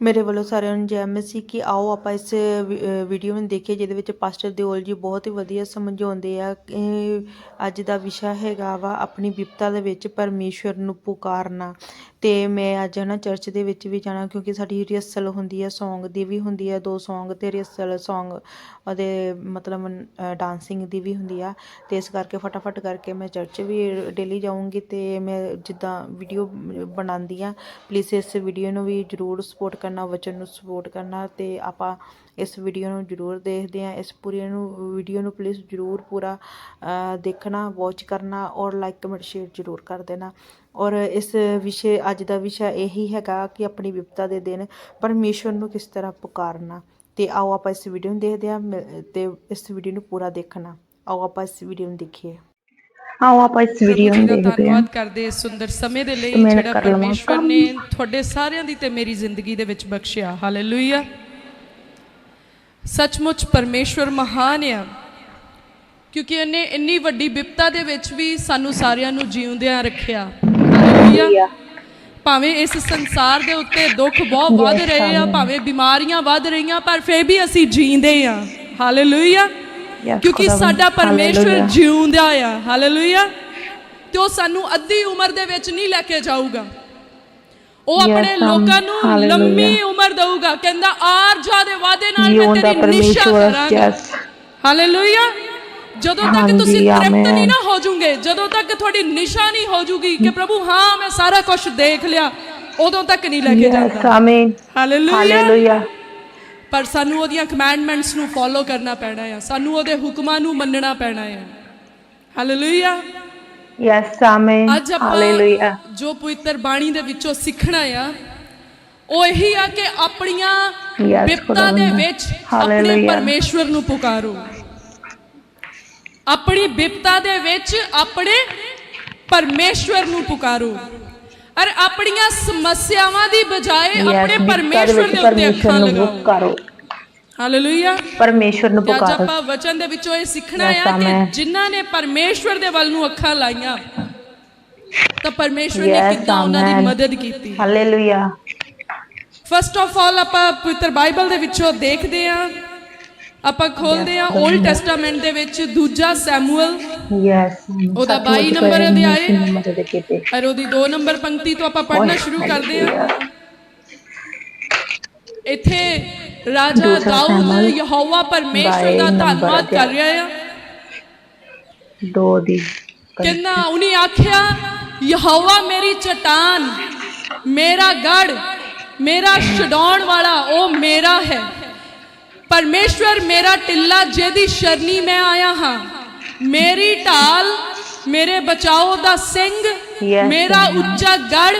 ਮੇਰੇ ਵੱਲੋਂ ਸਾਰਿਆਂ ਨੂੰ ਜੈ ਮਸੀਹ ਕਿ ਆਓ ਆਪਾਂ ਇਸ ਵੀਡੀਓ ਨੂੰ ਦੇਖੀਏ, ਜਿਹਦੇ ਵਿੱਚ ਪਾਸਟਰ ਦਿਓਲ ਜੀ ਬਹੁਤ ਹੀ ਵਧੀਆ ਸਮਝਾਉਂਦੇ ਆ ਅੱਜ ਦਾ ਵਿਸ਼ਾ ਹੈਗਾ ਵਾ ਆਪਣੀ ਬਿਪਤਾ ਦੇ ਵਿੱਚ ਪਰਮੇਸ਼ਵਰ ਨੂੰ ਪੁਕਾਰਨਾ। ਤੇ ਮੈਂ ਅੱਜ ਨਾ ਚਰਚ ਦੇ ਵਿੱਚ ਵੀ ਜਾਣਾ, ਕਿਉਂਕਿ ਸਾਡੀ ਰਿਹਰਸਲ ਹੁੰਦੀ ਹੈ ਸੌਂਗ ਦੀ ਵੀ ਹੁੰਦੀ ਹੈ ਦੋ ਸੌਂਗ ਤੇ ਰਿਹਰਸਲ ਸੌਂਗ ਉਹਦੇ ਮਤਲਬ ਡਾਂਸਿੰਗ ਦੀ ਵੀ ਹੁੰਦੀ ਆ। ਤੇ ਇਸ ਕਰਕੇ ਫਟਾਫਟ ਕਰਕੇ ਮੈਂ ਚਰਚ ਵੀ ਡੇਲੀ ਜਾਊਂਗੀ ਤੇ ਮੈਂ ਜਿੱਦਾਂ ਵੀਡੀਓ ਬਣਾਉਂਦੀ ਆ ਪਲੀਜ਼ ਇਸ ਵੀਡੀਓ ਨੂੰ ਵੀ ਜਰੂਰ ਸਪੋਰਟ ਕਰ ਕਰਨਾ, ਵਚਨ ਨੂੰ ਸਪੋਰਟ ਕਰਨਾ ਅਤੇ ਆਪਾਂ ਇਸ ਵੀਡੀਓ ਨੂੰ ਜਰੂਰ ਦੇਖਦੇ ਹਾਂ। ਇਸ ਪੂਰੀ ਨੂੰ ਵੀਡੀਓ ਨੂੰ ਪਲੀਜ਼ ਜਰੂਰ ਪੂਰਾ ਦੇਖਣਾ ਵਾਚ ਕਰਨਾ ਔਰ ਲਾਈਕ ਕਮੈਂਟ ਸ਼ੇਅਰ ਜਰੂਰ ਕਰ ਦੇਣਾ। ਔਰ ਇਸ ਵਿਸ਼ੇ, ਅੱਜ ਦਾ ਵਿਸ਼ਾ ਇਹੀ ਹੈਗਾ ਕਿ ਆਪਣੀ ਵਿਪਤਾ ਦੇ ਦਿਨ ਪਰਮੇਸ਼ਵਰ ਨੂੰ ਕਿਸ ਤਰ੍ਹਾਂ ਪੁਕਾਰਨਾ। ਤੇ ਆਓ ਆਪਾਂ ਇਸ ਵੀਡੀਓ ਨੂੰ ਦੇਖਦੇ ਆ ਤੇ ਇਸ ਵੀਡੀਓ ਨੂੰ ਪੂਰਾ ਦੇਖਣਾ। ਆਓ ਆਪਾਂ ਇਸ ਵੀਡੀਓ ਨੂੰ ਦੇਖੀਏ। ਆਓ ਆਪਾਂ ਇਸ ਵੀਡੀਓ ਨੂੰ ਦੇਖਦੇ ਹਾਂ। ਧੰਨਵਾਦ ਕਰਦੇ ਇਸ ਸੁੰਦਰ ਸਮੇਂ ਦੇ ਲਈ ਜਿਹੜਾ। ਪਰਮੇਸ਼ਵਰ ਨੇ ਤੁਹਾਡੇ ਸਾਰਿਆਂ ਦੀ ਤੇ ਮੇਰੀ ਜ਼ਿੰਦਗੀ ਦੇ ਵਿੱਚ ਬਖਸ਼ਿਆ। ਹਾਲੇਲੂਇਆ ਸੱਚਮੁੱਚ ਪਰਮੇਸ਼ਵਰ ਮਹਾਨ ਆ। ਕਿਉਂਕਿ ਇਹਨੇ ਇੰਨੀ ਵੱਡੀ ਵਿਪਤਾ ਦੇ ਵਿੱਚ ਵੀ ਸਾਨੂੰ ਸਾਰਿਆਂ ਨੂੰ ਜਿਉਂਦਿਆਂ ਰੱਖਿਆ। ਹਾਲੇਲੂਇਆ ਭਾਵੇਂ ਇਸ ਸੰਸਾਰ ਦੇ ਉੱਤੇ ਦੁੱਖ ਬਹੁਤ ਵੱਧ ਰਹੇ ਆ ਭਾਵੇਂ ਬਿਮਾਰੀਆਂ ਵੱਧ ਰਹੀਆਂ ਪਰ ਫੇਰ ਵੀ ਅਸੀਂ ਜੀਂਦੇ ਆ। ਹਾਲੇਲੂਇਆ ਕਿਉਂਕਿ ਸਾਡਾ ਪਰਮੇਸ਼ਵਰ। ਜਿਉਂਦਾ ਆ ਹਾਲੇਲੂਇਆ ਤੇ ਉਹ ਸਾਨੂੰ ਅੱਧੀ ਉਮਰ ਦੇ ਵਿੱਚ ਨਹੀਂ ਲੈ ਕੇ ਜਾਊਗਾ ਉਹ ਆਪਣੇ ਲੋਕਾਂ ਨੂੰ। ਲੰਮੀ ਉਮਰ ਦਊਗਾ ਕਹਿੰਦਾ ਆਰਜਾ ਦੇ ਵਾਅਦੇ ਨਾਲ ਮੈਂ ਤੇਰੀ ਨਿਸ਼ਾ ਕਰਾਂਗਾ ਹਾਲੇਲੂਇਆ ਜਦੋਂ ਤੱਕ ਤੁਸੀਂ ਤ੍ਰਿਪਤ। ਨਹੀਂ ਨਾ ਹੋ ਜੂਗੇ ਜਦੋਂ ਤੱਕ ਤੁਹਾਡੀ ਨਿਸ਼ਾ ਨਹੀਂ ਹੋ ਜੂਗੀ ਕਿ ਪ੍ਰਭੂ ਹਾਂ ਮੈਂ ਸਾਰਾ ਕੁਝ ਦੇਖ ਲਿਆ ਉਦੋਂ ਤੱਕ ਨਹੀਂ ਲੈ ਕੇ ਜਾਂਦਾ ਆਮੀਨ ਹਾਲੇਲੂਇਆ ਹਾਲੇਲੂਇਆ ਪਰ ਸਾਨੂੰ ਉਹਦੀਆਂ ਕਮੈਂਡਮੈਂਟਸ ਨੂੰ ਫੋਲੋ ਕਰਨਾ ਪੈਣਾ ਆ। ਸਾਨੂੰ ਉਹਦੇ ਹੁਕਮਾਂ ਨੂੰ ਮੰਨਣਾ ਪੈਣਾ ਆ। ਹਾਲੇਲੂਇਆ ਯੈਸ ਆਮੀਨ ਅੱਜ ਹਾਲੇਲੂਇਆ ਜੋ ਪਵਿੱਤਰ ਬਾਣੀ ਦੇ ਵਿੱਚੋਂ ਸਿੱਖਣਾ ਆ ਉਹ ਇਹੀ ਆ ਕਿ ਆਪਣੀਆਂ ਬਿਪਤਾ ਦੇ। ਵਿੱਚ ਆਪਣੇ. ਪਰਮੇਸ਼ਵਰ ਨੂੰ ਪੁਕਾਰੋ। ਆਪਣੀ ਬਿਪਤਾ ਦੇ ਵਿੱਚ ਆਪਣੇ ਪਰਮੇਸ਼ਵਰ ਨੂੰ ਪੁਕਾਰੋ। ਔਰ ਆਪਣੀਆਂ ਸਮੱਸਿਆਵਾਂ ਦੀ ਬਜਾਏ ਆਪਣੇ ਪਰਮੇਸ਼ਵਰ ਦੇ ਉੱਤੇ ਅੱਖਾਂ ਲਗਾਓ। ਪੁਕਾਰੋ ਹਾਲੇਲੂਇਆ ਪਰਮੇਸ਼ਵਰ ਨੂੰ ਤੇ ਅੱਜ ਪੁਕਾਰੋ। ਆਪਾਂ ਵਚਨ ਦੇ ਵਿੱਚੋਂ ਇਹ ਸਿੱਖਣਾ ਆ ਕਿ. ਜਿਨ੍ਹਾਂ ਨੇ ਪਰਮੇਸ਼ਵਰ ਦੇ ਵੱਲ ਨੂੰ ਅੱਖਾਂ ਲਾਈਆਂ ਤਾਂ ਪਰਮੇਸ਼ਵਰ ਨੇ ਕਿੱਦਾਂ ਉਹਨਾਂ ਦੀ. ਮਦਦ ਕੀਤੀ। ਹਾਲੇਲੂਇਆ ਫਸਟ ਆਫ ਆਲ ਆਪਾਂ ਪਵਿੱਤਰ ਬਾਈਬਲ ਦੇ ਵਿੱਚੋਂ ਦੇਖਦੇ ਆ ਆਪਾਂ ਖੋਲਦੇ ਆ 올ਡ ਟੈਸਟਾਮੈਂਟ ਦੇ ਵਿੱਚ ਦੂਜਾ ਸੈਮੂਅਲ ਯੈਸ ਉਹਦਾ 22 ਨੰਬਰ ਅਧਿਆਇ। ਔਰ ਉਹਦੀ 2 ਨੰਬਰ ਪੰਕਤੀ ਤੋਂ ਆਪਾਂ ਪੜ੍ਹਨਾ ਸ਼ੁਰੂ ਕਰਦੇ ਆ ਇੱਥੇ ਰਾਜਾ ਦਾਊਦ ਯਹੋਵਾ ਪਰਮੇਸ਼ਵਰ ਬਾਈ ਦਾ ਧੰਨਵਾਦ ਕਰ। ਰਿਹਾ ਆ। ਦੋ ਦੀ ਕਹਿੰਦਾ ਉਹਨੇ ਆਖਿਆ ਯਹੋਵਾ ਮੇਰੀ ਚਟਾਨ ਮੇਰਾ ਗੜ ਮੇਰਾ ਛਡਾਉਣ ਵਾਲਾ ਉਹ ਮੇਰਾ ਹੈ। ਪਰਮੇਸ਼ਵਰ ਮੇਰਾ ਟਿੱਲਾ ਜਿਹਦੀ ਸ਼ਰਨੀ ਮੈਂ ਆਇਆ ਹਾਂ। ਮੇਰੀ ਢਾਲ ਮੇਰੇ ਬਚਾਓ ਦਾ ਸਿੰਘ ਮੇਰਾ ਉੱਚਾ ਗੜ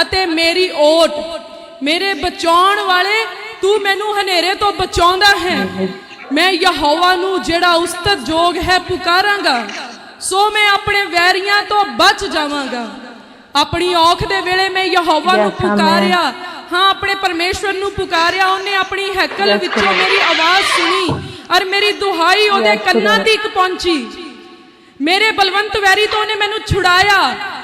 ਅਤੇ ਮੇਰੀ ਓਟ। ਮੇਰੇ ਬਚਾਉਣ ਵਾਲੇ ਤੂੰ ਮੈਨੂੰ ਹਨੇਰੇ ਤੋਂ ਬਚਾਉਂਦਾ ਹੈ। ਮੈਂ ਯਹੋਵਾ ਨੂੰ ਜਿਹੜਾ ਉਸਤਤ ਜੋਗ ਹੈ ਪੁਕਾਰਾਂਗਾ। ਸੋ ਮੈਂ ਆਪਣੇ ਵੈਰੀਆਂ ਤੋਂ ਬਚ ਜਾਵਾਂਗਾ। ਆਪਣੀ ਔਖ ਦੇ ਵੇਲੇ ਮੈਂ ਯਹੋਵਾ ਨੂੰ. ਪੁਕਾਰਿਆ। ਹਾਂ ਆਪਣੇ ਪਰਮੇਸ਼ਵਰ ਨੂੰ ਪੁਕਾਰਿਆ ਉਹਨੇ ਆਪਣੀ ਹੈਕਲ ਵਿੱਚੋਂ. ਮੇਰੀ ਆਵਾਜ਼ ਸੁਣੀ ਔਰ ਮੇਰੀ ਦੁਹਾਈ ਉਹਦੇ ਕੰਨਾਂ. ਤੱਕ ਪਹੁੰਚੀ ਮੇਰੇ ਬਲਵੰਤ ਵੈਰੀ ਤੋਂ ਉਹਨੇ ਮੈਨੂੰ ਛੁਡਾਇਆ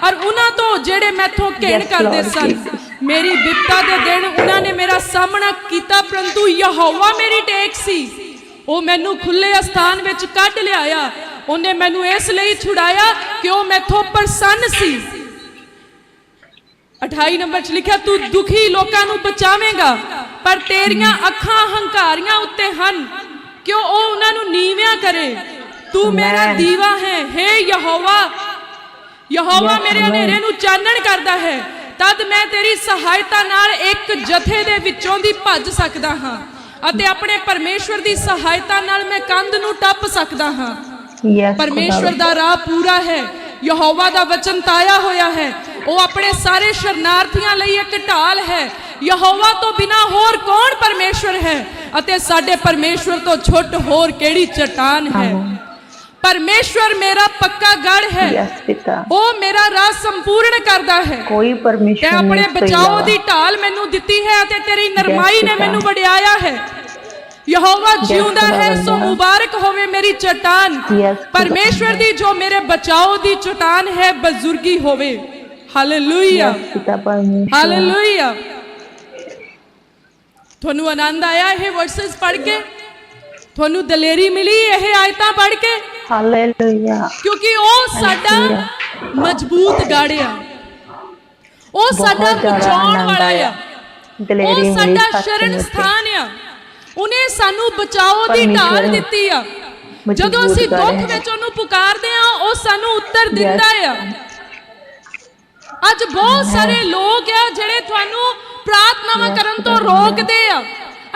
ਔਰ ਉਹਨਾਂ ਤੋਂ ਜਿਹੜੇ ਮੈਥੋਂ ਘੇਣ ਕਰਦੇ ਸਨ. ਮੇਰੀ ਬਿਪਤਾ ਦੇ ਦਿਨ ਉਹਨਾਂ ਨੇ ਮੇਰਾ ਸਾਹਮਣਾ ਕੀਤਾ ਪਰੰਤੂ ਯਹੋਵਾ ਮੇਰੀ ਟੇਕ ਸੀ ਉਹ ਮੈਨੂੰ ਖੁੱਲੇ ਅਸਥਾਨ ਵਿੱਚ ਕੱਢ ਲਿਆਇਆ ਉਹਨੇ ਮੈਨੂੰ ਇਸ ਲਈ ਛੁਡਾਇਆ ਕਿ ਉਹ ਮੈਥੋਂ ਪ੍ਰਸੰਨ ਸੀ 28 ਨੰਬਰ 'ਚ ਲਿਖਿਆ ਤੂੰ ਦੁਖੀ ਲੋਕਾਂ ਨੂੰ ਬਚਾਵੇਂਗਾ ਪਰ ਤੇਰੀਆਂ ਅੱਖਾਂ ਹੰਕਾਰੀਆਂ ਉੱਤੇ ਹਨ। ਕਿਉਂ ਉਹ ਉਹਨਾਂ ਨੂੰ ਨੀਵਿਆਂ ਕਰੇ? ਤੂੰ ਮੇਰਾ. ਦੀਵਾ ਹੈ ਹੇ ਯਹੋਵਾ। ਯਹੋਵਾ ਮੇਰੇ. ਹਨੇਰੇ ਨੂੰ ਚਾਨਣ ਕਰਦਾ ਹੈ। ਤਦ ਮੈਂ ਤੇਰੀ ਸਹਾਇਤਾ ਨਾਲ ਇੱਕ ਜਥੇ ਦੇ ਵਿੱਚੋਂ ਦੀ ਭੱਜ ਸਕਦਾ ਹਾਂ ਅਤੇ ਆਪਣੇ ਪਰਮੇਸ਼ਵਰ ਦੀ ਸਹਾਇਤਾ ਨਾਲ ਮੈਂ ਕੰਧ ਨੂੰ ਟੱਪ ਸਕਦਾ ਹਾਂ। ਪਰਮੇਸ਼ਵਰ ਦਾ ਰਾਹ ਪੂਰਾ ਹੈ। ਯਹੋਵਾ ਦਾ ਵਚਨ ਤਾਇਆ ਹੋਇਆ ਹੈ। ਉਹ ਆਪਣੇ ਸਾਰੇ ਸ਼ਰਨਾਰਥੀਆਂ ਲਈ ਇੱਕ ਢਾਲ ਹੈ ਯਹੋਵਾ ਤੋਂ ਬਿਨਾ ਹੋਰ ਕੌਣ ਪਰਮੇਸ਼ਵਰ ਹੈ ਅਤੇ ਸਾਡੇ ਪਰਮੇਸ਼ਵਰ ਤੋਂ ਛੁੱਟ ਹੋਰ ਕਿਹੜੀ ਚਟਾਨ ਹੈ। ਪਰਮੇਸ਼ਵਰ ਮੇਰਾ ਪੱਕਾ ਗੜ ਹੈ ਉਹ ਮੇਰਾ ਰਾਹ ਸੰਪੂਰਨ ਕਰਦਾ ਹੈ ਕੋਈ ਪਰਮੇਸ਼ਵਰ ਆਪਣੇ ਬਚਾਓ। ਦੀ ਢਾਲ ਮੈਨੂੰ ਦਿੱਤੀ ਹੈ ਅਤੇ ਤੇਰੀ ਨਰਮਾਈ ਨੇ। ਮੈਨੂੰ ਵਡਿਆਇਆ ਹੈ ਯਹੋਵਾ ਜਿਉਂਦਾ ਹੈ ਸੋ। ਮੁਬਾਰਕ ਹੋਵੇ ਮੇਰੀ ਚਟਾਨ। ਪਰਮੇਸ਼ਵਰ ਦੀ ਜੋ ਮੇਰੇ ਬਚਾਓ ਦੀ ਚਟਾਨ ਹੈ ਬਜ਼ੁਰਗੀ ਹੋਵੇ ਹਾਲੇਲੂਇਆ ਪਿਤਾ ਹਾਲੇਲੂਇਆ ਤੁਹਾਨੂੰ ਆਨੰਦ ਆਇਆ ਇਹ ਵਰਸਸ ਪੜ੍ਹ ਕੇ ਤੁਹਾਨੂੰ ਦਲੇਰੀ ਮਿਲੀ ਇਹ ਆਇਤਾਂ ਪੜ੍ਹ ਕੇ ਹਾਲੇਲੂਇਆ ਕਿਉਂਕਿ ਉਹ ਸਾਡਾ ਮਜ਼ਬੂਤ ਗੜ ਆ ਉਹ ਸਾਡਾ ਬਚਾਉਣ ਵਾਲਾ। ਆ ਦਲੇਰੀ ਉਹ ਸਾਡਾ। ਸ਼ਰਨ ਸਥਾਨ ਆ ਉਹਨੇ ਸਾਨੂੰ ਬਚਾਓ ਦੀ ਢਾਲ ਦਿੱਤੀ ਆ ਜਦੋਂ ਅਸੀਂ ਦੁੱਖ। ਵਿੱਚ ਉਹਨੂੰ ਪੁਕਾਰਦੇ ਆ ਉਹ ਸਾਨੂੰ ਉੱਤਰ ਦਿੰਦਾ ਆ ਅੱਜ ਬਹੁਤ ਸਾਰੇ ਲੋਕ ਆ ਜਿਹੜੇ ਤੁਹਾਨੂੰ ਪ੍ਰਾਰਥਨਾਵਾਂ ਕਰਨ ਤੋਂ ਰੋਕਦੇ ਆ।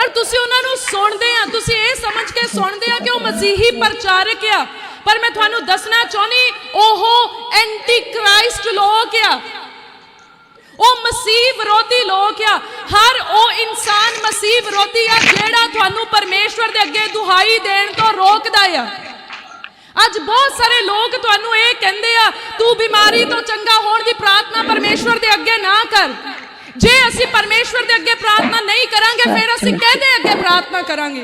ਔਰ ਤੁਸੀਂ ਉਹਨਾਂ ਨੂੰ ਸੁਣਦੇ ਆ। ਤੁਸੀਂ ਇਹ ਸਮਝ ਕੇ ਸੁਣਦੇ ਆ ਕਿ ਉਹ ਮਸੀਹੀ ਪ੍ਰਚਾਰਕ ਆ। ਪਰ ਮੈਂ ਤੁਹਾਨੂੰ ਦੱਸਣਾ ਚਾਹੁੰਦੀ ਉਹ ਐਂਟੀ ਕ੍ਰਾਈਸਟ ਲੋਕ ਆ। ਉਹ ਮਸੀਹ ਵਿਰੋਧੀ ਲੋਕ ਆ। ਹਰ ਉਹ ਇਨਸਾਨ ਮਸੀਹ ਵਿਰੋਧੀ ਆ ਜਿਹੜਾ ਤੁਹਾਨੂੰ ਪਰਮੇਸ਼ਵਰ ਦੇ ਅੱਗੇ ਦੁਹਾਈ ਦੇਣ ਤੋਂ ਰੋਕਦਾ ਆ। ਅੱਜ ਬਹੁਤ ਸਾਰੇ ਲੋਕ ਤੁਹਾਨੂੰ ਇਹ ਕਹਿੰਦੇ ਆ ਤੂੰ ਬਿਮਾਰੀ ਤੋਂ ਚੰਗਾ ਹੋਣ ਦੀ ਪ੍ਰਾਰਥਨਾ ਪਰਮੇਸ਼ਵਰ ਦੇ ਅੱਗੇ ਨਾ ਕਰ। ਜੇ ਅਸੀਂ ਪਰਮੇਸ਼ਵਰ ਦੇ ਅੱਗੇ ਪ੍ਰਾਰਥਨਾ ਨਹੀਂ ਕਰਾਂਗੇ ਫਿਰ ਅਸੀਂ ਕਿਹਦੇ ਅੱਗੇ ਪ੍ਰਾਰਥਨਾ ਕਰਾਂਗੇ?